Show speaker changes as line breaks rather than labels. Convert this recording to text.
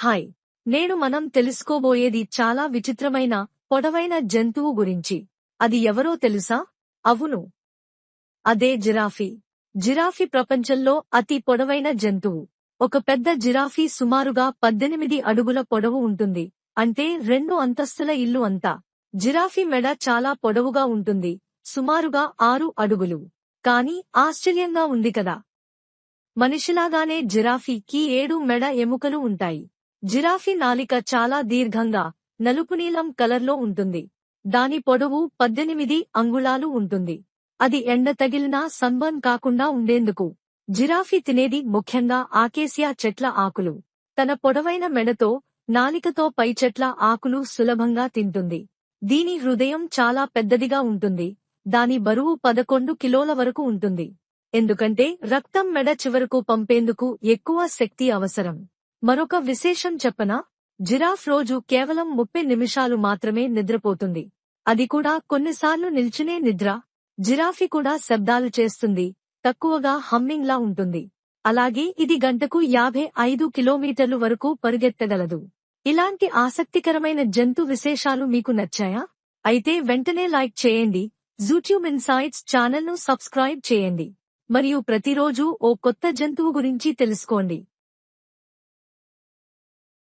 Hi. నేడు మనం తెలుసుకోబోయేది చాలా విచిత్రమైన పొడవైన జంతువు గురించి. అది ఎవరో తెలుసా? అవును. అదే జిరాఫీ. జిరాఫీ ప్రపంచంలో అతి పొడవైన జంతువు. ఒక పెద్ద జిరాఫీ సుమారుగా పద్దెనిమిది అడుగుల పొడవు ఉంటుంది. అంటే రెండు అంతస్తుల ఇల్లు అంతా. జిరాఫీ మెడ చాలా పొడవుగా ఉంటుంది. సుమారుగా ఆరు అడుగులు. కాని ఆశ్చర్యంగా ఉంది కదా. మనిషిలాగానే జిరాఫీకి ఏడు మెడ ఎముకలు ఉంటాయి. జిరాఫీ నాలిక చాలా దీర్ఘంగా నలుపు నీలం కలర్లో ఉంటుంది. దాని పొడవు పద్దెనిమిది అంగుళాలు ఉంటుంది. అది ఎండ తగిలినా సన్బర్న్ కాకుండా ఉండేందుకు. జిరాఫీ తినేది ముఖ్యంగా ఆకేసియా చెట్ల ఆకులు. తన పొడవైన మెడతో నాలికతో పై చెట్ల ఆకులు సులభంగా తింటుంది. దీని హృదయం చాలా పెద్దదిగా ఉంటుంది. దాని బరువు పదకొండు కిలోల వరకు ఉంటుంది. ఎందుకంటే రక్తం మెడ చివరకు పంపేందుకు ఎక్కువ శక్తి అవసరం. మరొక విశేషం చెప్పనా? జిరాఫ్ రోజు కేవలం ముప్పై నిమిషాలు మాత్రమే నిద్రపోతుంది. అది కూడా కొన్నిసార్లు నిల్చునే నిద్ర. జిరాఫీ కూడా శబ్దాలు చేస్తుంది. తక్కువగా హమ్మింగ్లా ఉంటుంది. అలాగే ఇది గంటకు యాభై ఐదు కిలోమీటర్లు వరకు పరుగెత్తగలదు. ఇలాంటి ఆసక్తికరమైన జంతు విశేషాలు మీకు నచ్చాయా? అయితే వెంటనే లైక్ చేయండి. జూట్యూబ్ ఇన్సైట్స్ ఛానల్ను సబ్స్క్రైబ్ చేయండి. మరియు ప్రతిరోజూ ఓ కొత్త జంతువు గురించి తెలుసుకోండి.